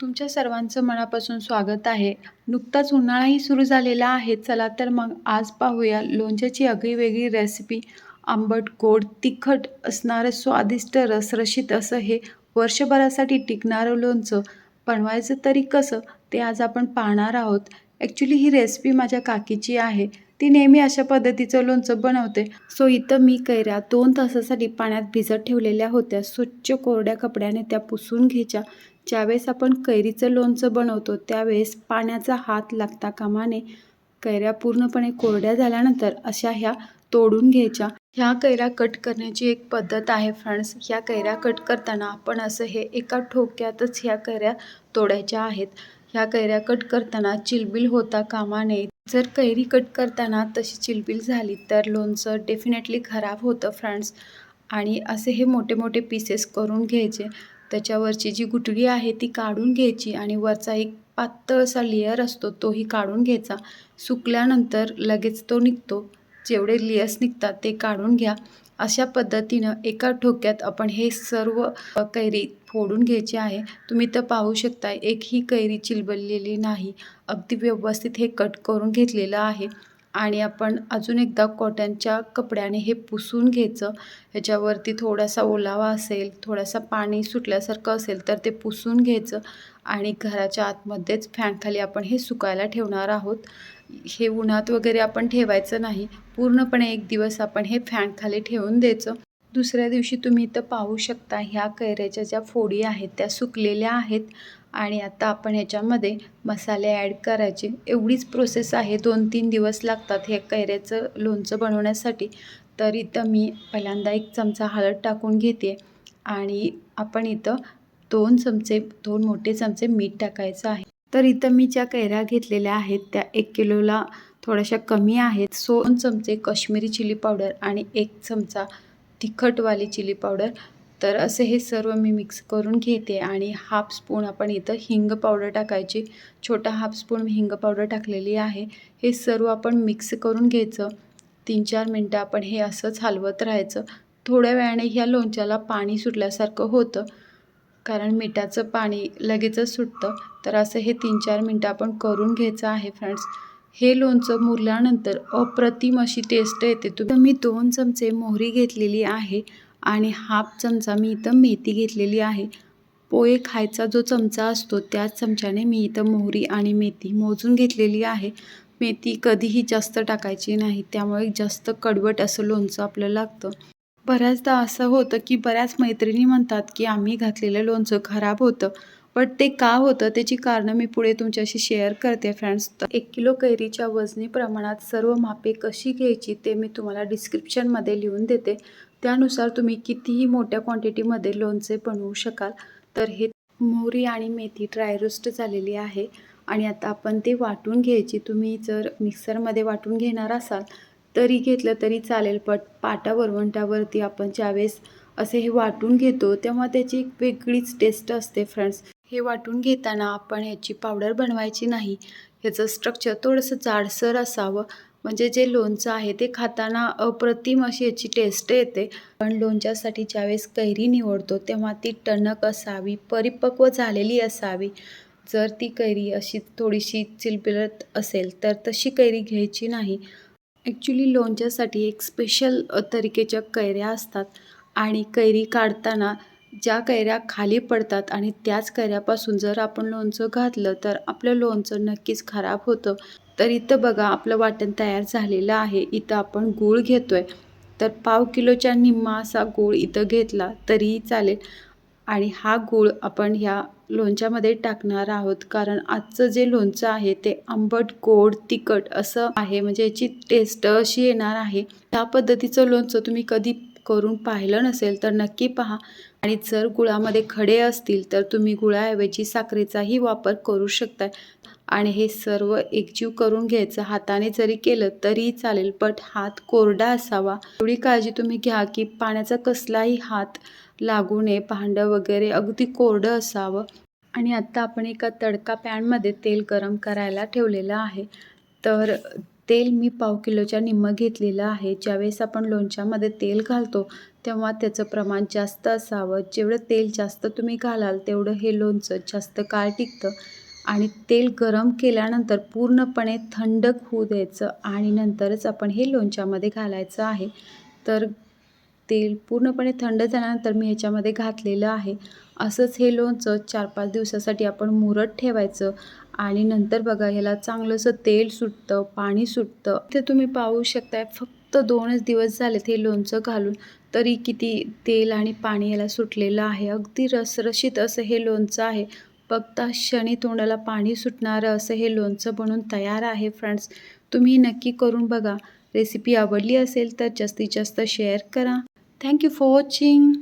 तुमच्या सर्वांचं मनापासून स्वागत आहे. नुकताच उन्हाळाही सुरू झालेला आहे. चला तर मग आज पाहूया लोणच्याची आगळीवेगळी रेसिपी आंबट गोड तिखट असणारं स्वादिष्ट रसरशीत असं हे वर्षभरासाठी टिकणारं लोणचं. बनवायचं तरी कसं ते आज आपण पाहणार आहोत. ॲक्च्युली ही रेसिपी माझ्या काकीची आहे. ती नेहमी अशा पद्धतीचं लोणचं बनवते. सो इथं मी कैऱ्या दोन तासासाठी पाण्यात भिजत ठेवलेल्या होत्या. स्वच्छ कोरड्या कपड्याने त्या पुसून घ्यायच्या. ज्यावेळेस आपण कैरीचं लोणचं बनवतो त्यावेळेस पाण्याचा हात लागता कामा नये कैऱ्या पूर्णपणे कोरड्या झाल्यानंतर अशा ह्या तोडून घ्यायच्या. ह्या कैऱ्या कट करण्याची एक पद्धत आहे फ्रेंड्स. ह्या कैऱ्या कट करताना आपण असं हे एका ठोक्यातच ह्या कैऱ्या तोडायच्या आहेत. ह्या कैऱ्या कट करताना चिलबिल होता कामा नये जर कैरी कट करताना तशी चिलबिल झाली तर लोणचं डेफिनेटली खराब होतं फ्रेंड्स आणि असे हे मोठे मोठे पीसेस करून घ्यायचे. त्याच्यावरची जी गुटळी आहे ती काढून घ्यायची आणि वरचा एक पातळ असा लेयर असतो तोही काढून घ्यायचा. सुकल्यानंतर लगेच तो निघतो. जेवढे लेयर्स निघतात ते काढून घ्या. अशा पद्धतीनं एका ठोक्यात आपण हे सर्व कैरी फोडून घ्यायची आहे. तुम्ही तर पाहू शकता एकही कैरी चिलबललेली नाही. अगदी व्यवस्थित हे कट करून घेतलेलं आहे. आणि आपण अजून एकदा कॉटनच्या कपड्याने हे पुसून घ्यायचं. ह्याच्यावरती थोडासा ओलावा असेल थोडासा पाणी सुटल्यासारखं असेल तर ते पुसून घ्यायचं आणि घराच्या आतमध्येच फॅनखाली आपण हे सुकायला ठेवणार आहोत. हे उन्हात वगैरे आपण ठेवायचं नाही. पूर्णपणे एक दिवस आपण हे फॅनखाली ठेवून द्यायचं. दुसऱ्या दिवशी तुम्ही इथं पाहू शकता ह्या कैऱ्याच्या ज्या फोडी आहेत त्या सुकलेल्या आहेत. आणि आता आपण ह्याच्यामध्ये मसाले ॲड करायचे. एवढीच प्रोसेस आहे दोन तीन दिवस लागतात हे कैऱ्याचं लोणचं बनवण्यासाठी. तर इथं मी पहिल्यांदा एक चमचा हळद टाकून घेते आणि आपण इथं दोन चमचे दोन मोठे चमचे मीठ टाकायचं आहे. तर इथं मी ज्या कैऱ्या घेतलेल्या आहेत त्या एक किलोला थोड्याशा कमी आहेत. सो दोन चमचे कश्मीरी चिली पावडर आणि एक चमचा तिखटवाली चिली पावडर तर असे हे सर्व मी मिक्स करून घेते आणि हाफ स्पून आपण इथं हिंग पावडर टाकायची. छोटा हाफ स्पून हिंग पावडर टाकलेली आहे. हे सर्व आपण मिक्स करून घ्यायचं. तीन चार मिनटं आपण हे असंच हलवत राहायचं. थोड्या वेळाने ह्या लोणच्याला पाणी सुटल्यासारखं होतं. कारण मिठाचं पाणी लगेचच सुटतं. तर असं हे तीन चार मिनटं आपण करून घ्यायचं आहे फ्रेंड्स हे लोणचं मुरल्यानंतर अप्रतिम अशी टेस्ट येते. तुम्ही मी दोन चमचे मोहरी घेतलेली आहे. आणि हाफ चमचा मी इथं मेथी घेतलेली आहे. पोहे खायचा जो चमचा असतो त्याच चमच्याने मी इथं मोहरी आणि मेथी मोजून घेतलेली आहे. मेथी कधीही जास्त टाकायची नाही त्यामुळे जास्त कडवट असं लोणचं आपल्याला लागतं. बऱ्याचदा असं होतं की बऱ्याच मैत्रिणी म्हणतात की आम्ही घातलेलं लोणचं खराब होतं बट ते का होतं त्याची कारणं मी पुढे तुमच्याशी शेअर करते फ्रेंड्स. तर एक किलो कैरीच्या वजनी प्रमाणात सर्व मापे कशी घ्यायची ते मी तुम्हाला डिस्क्रिप्शनमध्ये लिहून देते. त्यानुसार तुम्ही कितीही मोठ्या क्वांटिटीमध्ये लोणचे बनवू शकाल तर हे मोहरी आणि मेथी ड्राय रोस्ट झालेली आहे. आणि आता आपण ते वाटून घ्यायची. तुम्ही जर मिक्सरमध्ये वाटून घेणार असाल तरी घेतलं तरी चालेल पट पाटा वरवंटावरती आपण ज्यावेळेस असे हे वाटून घेतो तेव्हा त्याची एक वेगळीच टेस्ट असते फ्रेंड्स हे वाटून घेताना आपण ह्याची पावडर बनवायची नाही. ह्याचं स्ट्रक्चर थोडंसं जाडसर असावं. म्हणजे जे लोणचं आहे ते खाताना अप्रतिम अशी याची टेस्ट येते. पण लोणच्यासाठी ज्यावेळेस कैरी निवडतो तेव्हा ती टणक असावी परिपक्व झालेली असावी. जर ती कैरी अशी थोडीशी चिलबिलत असेल तर तशी कैरी घ्यायची नाही. ॲक्च्युली लोणच्यासाठी एक स्पेशल तरीकेच्या कैऱ्या असतात आणि कैरी काढताना ज्या कैऱ्या खाली पडतात आणि त्याच कैऱ्यापासून जर आपण लोणचं घातलं तर आपलं लोणचं नक्कीच खराब होतं. तर इथं बघा आपलं वाटण तयार झालेलं आहे. इथं आपण गूळ घेतो आहे तर पाव किलोच्या निम्मा असा गूळ इथं घेतला तरीही चालेल. आणि हा गूळ आपण ह्या लोणच्यामध्ये टाकणार आहोत. कारण आजचं जे लोणचं आहे ते आंबट गोड तिखट असं आहे. म्हणजे याची टेस्ट अशी येणार आहे. त्या पद्धतीचं लोणचं तुम्ही कधी करून पाहिलं नसेल तर नक्की पहा. आणि जर गुळामध्ये खडे असतील तर तुम्ही गुळाऐवजी साखरेचाही वापर करू शकता आणि हे सर्व एकजीव करून घ्यायचं. हाताने जरी केलं तरी चालेल बट हात कोरडा असावा. एवढी काळजी तुम्ही घ्या की पाण्याचा कसलाही हात लागू नये भांडं वगैरे अगदी कोरडं असावं. आणि आत्ता आपण एका तडका पॅनमध्ये तेल गरम करायला ठेवलेलं आहे. तर तेल मी पाव किलोच्या निम्मं घेतलेलं आहे. ज्यावेळेस आपण लोणच्यामध्ये तेल घालतो तेव्हा त्याचं प्रमाण जास्त असावं. जेवढं तेल जास्त तुम्ही घालाल तेवढं हे लोणचं जास्त काळ टिकतं. आणि तेल गरम केल्यानंतर पूर्णपणे थंड होऊ द्यायचं आणि नंतरच आपण हे लोणच्यामध्ये घालायचं आहे. तर तेल पूर्णपणे थंड झाल्यानंतर मी ह्याच्यामध्ये घातलेलं आहे. असंच हे लोणचं चार पाच दिवसासाठी आपण मुरत ठेवायचं आणि नंतर बघा ह्याला चांगलंसं तेल सुटतं पाणी सुटतं. ते तुम्ही पाहू शकताय फक्त दोनच दिवस झालेत हे लोणचं घालून तरी किती तेल आणि पाणी याला सुटलेलं आहे. अगदी रसरशीत असं हे लोणचं आहे. बघता क्षणी तोंडाला पाणी सुटणारं असं हे लोणचं बनून तयार आहे फ्रेंड्स तुम्ही नक्की करून बघा. रेसिपी आवडली असेल तर जास्तीत जास्त शेअर करा. Thank you for watching